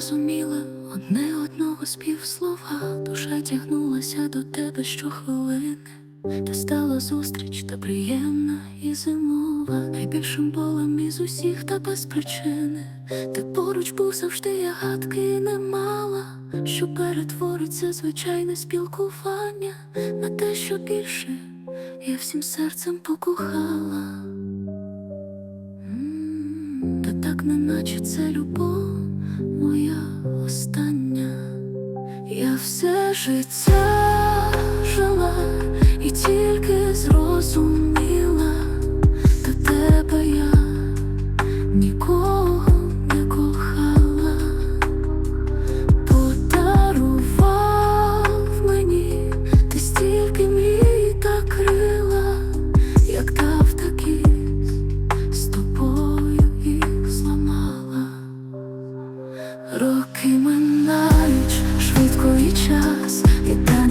зрозуміла одне одного співслова, душа тягнулася до тебе щохвилини. Ти стала зустріч та приємна і зимова, найбільшим болем із усіх та без причини. Ти поруч був завжди, я гадки не мала, що перетвориться звичайне спілкування на те, що більше я всім серцем покохала. Та так неначе це любов життя жила і тільки зрозуміла, до тебе я нікого не кохала, подарував мені ти стільки мрій та крила, як дав такі з тобою їх зламала. Роки минають швидко і час іде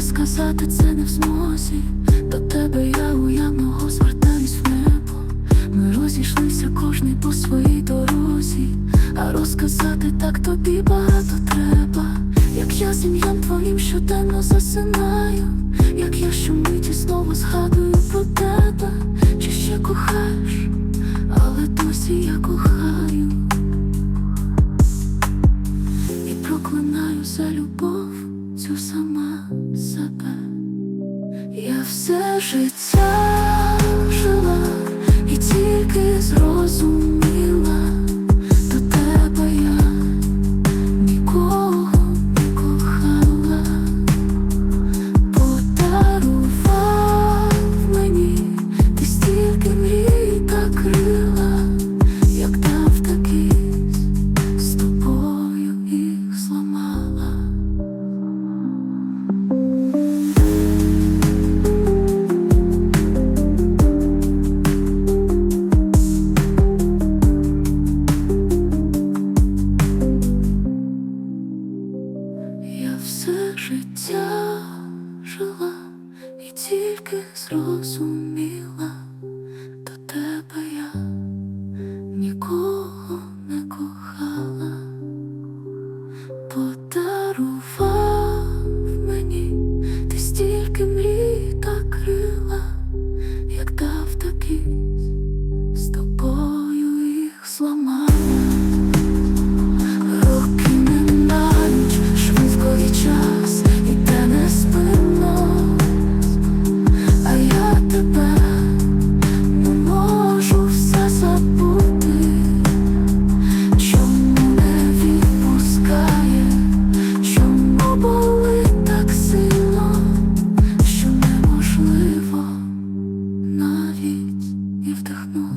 сказати це не в змозі. До тебе я уявного звертаюсь в небо. Ми розійшлися кожний по своїй дорозі, а розказати так тобі багато треба. Як я з ім'ям твоїм щоденно засинаю, як я щомиті знову згадую про тебе, чи ще кохаєш, бачу сама себе, я все життя жила і тільки зрозуміла. все життя жила. вдохну.